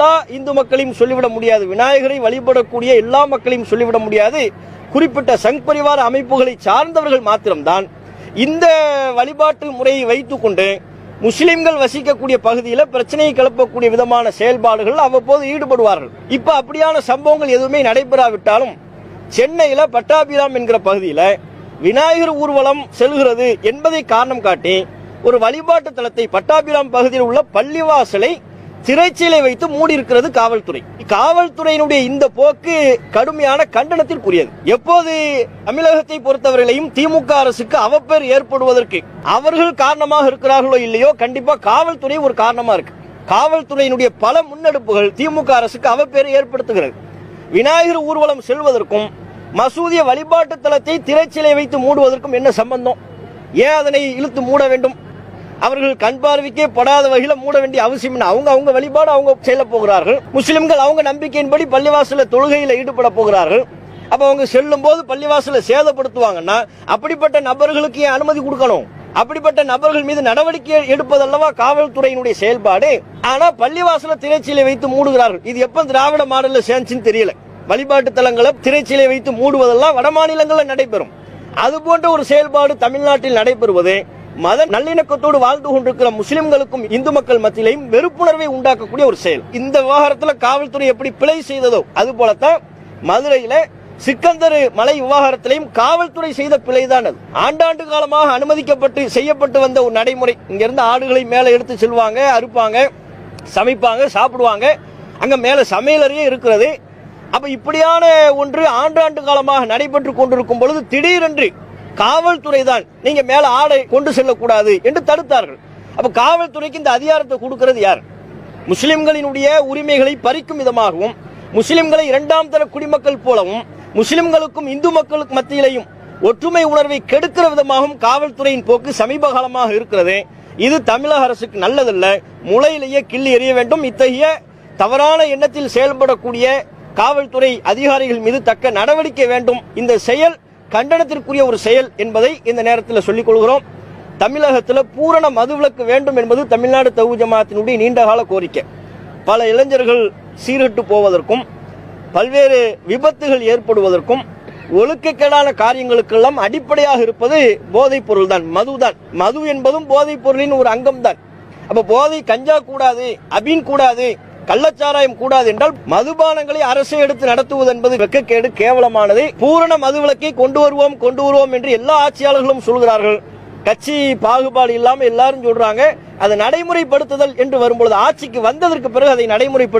எல்லா இந்து மக்களையும் சொல்லிவிட முடியாது. விநாயகரை வழிபடக்கூடிய எல்லா மக்களையும் சொல்லிவிட முடியாது. குறிப்பிட்ட சங் பரிவார அமைப்புகளை சார்ந்தவர்கள் மாத்திரம்தான். இந்த வழிபாட்டு முறையை வைத்துக்கொண்டு முஸ்லிம்கள் வசிக்கக்கூடிய பகுதியில் பிரச்சனையை கிளப்பக்கூடிய விதமான செயல்பாடுகள் அவ்வப்போது ஈடுபடுவார்கள். இப்ப அப்படியான சம்பவங்கள் எதுவுமே நடைபெறாவிட்டாலும் சென்னையில பட்டாபிராம் என்கிற பகுதியில் விநாயகர் ஊர்வலம் செல்கிறது என்பதை காரணம் காட்டி ஒரு வழிபாட்டு தலத்தை பட்டாபிராம் பகுதியில் உள்ள பள்ளிவாசலை திரைச்சீலை வைத்து மூடி இருக்கிறது காவல்துறை. காவல்துறையினுடைய இந்த போக்கு கடுமையான கண்டனத்திற்குரியது. எப்போது தமிழகத்தை பொறுத்தவரையிலையும் திமுக அரசுக்கு அவப்பேர் ஏற்படுவதற்கு அவர்கள் காரணமாக இருக்கிறார்களோ இல்லையோ கண்டிப்பா காவல்துறை ஒரு காரணமா இருக்கு. காவல்துறையினுடைய பல முன்னெடுப்புகள் திமுக அரசுக்கு அவப்பேர் ஏற்படுத்துகிறது. விநாயகர் ஊர்வலம் செல்வதற்கும் மசூதிய வழிபாட்டு தளத்தை திரைச்சிலை வைத்து மூடுவதற்கும் என்ன சம்பந்தம்? ஏன் அதனை இழுத்து மூட வேண்டும்? அவர்கள் கண் பார்வைக்கே படாத வகையில மூட வேண்டிய அவசியம் இல்லை. அவங்க அவங்க வழிபாடு அவங்க செல்ல போகிறார்கள். முஸ்லிம்கள் அவங்க நம்பிக்கையின்படி பள்ளிவாசல தொழுகையில் ஈடுபட போகிறார்கள். அப்ப அவங்க செல்லும் போது பள்ளிவாசல சேதப்படுத்துவாங்கன்னா அப்படிப்பட்ட நபர்களுக்கு ஏன் அனுமதி கொடுக்கணும்? அப்படிப்பட்ட நபர்கள் மீது நடவடிக்கை எடுப்பதல்லவா காவல்துறையினுடைய செயல்பாடு? ஆனா பள்ளிவாசல திரைச்சீலை வைத்து மூடுகிறார்கள். இது எப்ப திராவிட மாடல்ல சேர்ந்துச்சுன்னு தெரியல. வழிபாட்டு தலங்களை திரைச்சீலை வைத்து மூடுவதெல்லாம் வட மாநிலங்களில் நடைபெறும். அது போன்ற ஒரு செயல்பாடு தமிழ்நாட்டில் நடைபெறுவது மத நல்லிணக்கத்தோடு வாழ்ந்து கொண்டிருக்கிற முஸ்லிம்களுக்கும் இந்து மக்கள் மத்தியிலையும் வெறுப்புணர்வை உண்டாக்கக்கூடிய ஒரு செயல். இந்த விவகாரத்தில் காவல்துறை எப்படி பிழை செய்ததோ அது போலத்தான் மதுரையில சிக்கந்தர் மலை விவகாரத்திலையும் காவல்துறை செய்த பிழைதான் அது. ஆண்டாண்டு காலமாக அனுமதிக்கப்பட்டு செய்யப்பட்டு வந்த ஒரு நடைமுறை. இங்கிருந்து ஆடுகளை மேலே எடுத்து செல்வாங்க அறுப்பாங்க சமைப்பாங்க சாப்பிடுவாங்க. அங்க மேல சமையலறையே இருக்கிறது. அப்ப இப்படியான ஒன்று ஆண்டாண்டு காலமாக நடைபெற்று கொண்டிருக்கும் பொழுது திடீரென்று காவல்துறை தான். நீங்க மேல ஆடை கொண்டு செல்லக்கூடாது என்று தடுத்தார்கள். அப்ப காவல்துறைக்கு இந்த அதிகாரத்தை கொடுக்கிறது யார்? முஸ்லிம்களினுடைய உரிமைகளை பறிக்கும் விதமாகவும் முஸ்லிம்களை இரண்டாம் தர குடிமக்கள் போலவும் முஸ்லிம்களுக்கும் இந்து மக்களுக்கு மத்தியிலையும் ஒற்றுமை உணர்வை கெடுக்கிற விதமாகவும் காவல்துறையின் போக்கு சமீப காலமாக இருக்கிறது. இது தமிழக அரசுக்கு நல்லதல்ல. முளையிலேயே கிள்ளி எறிய வேண்டும். இத்தகைய தவறான எண்ணத்தில் செயல்படக்கூடிய காவல்துறை அதிகாரிகள் மீது தக்க நடவடிக்கை வேண்டும். இந்த செயல் கண்டனத்திற்குரிய ஒரு செயல் என்பதை இந்த நேரத்தில் சொல்லிக் கொள்கிறோம். தமிழகத்தில் பூரண மதுவிலக்கு வேண்டும் என்பது தமிழ்நாடு தகு ஜமாத்தினுடைய நீண்டகால கோரிக்கை. பல இளைஞர்கள் சீர்கெட்டு போவதற்கும் பல்வேறு விபத்துகள் ஏற்படுவதற்கும் ஒழுக்கக்கேடான காரியங்களுக்கெல்லாம் அடிப்படையாக இருப்பது போதைப் பொருள் தான். மதுதான் மது என்பதும் போதைப் பொருளின் ஒரு அங்கம் தான் அப்ப போதை கஞ்சா கூடாது அபின் கூடாது கள்ளச்சாராயம் கூடாது என்றால் மதுபானங்களை அரசு எடுத்து நடத்துவது என்பது வெக்கக்கேடு கேவலமானது. பூரண மதுவிலக்கை கொண்டு வருவோம் கொண்டு வருவோம் என்று எல்லா ஆட்சியாளர்களும் சொல்கிறார்கள். கட்சி பாகுபாடு இல்லாமல் எல்லாரும் சொல்றாங்க. அதை நடைமுறைப்படுத்துதல் என்று வரும்பொழுது ஆட்சிக்கு வந்ததற்கு பிறகு அதை நடைமுறைப்படுத்த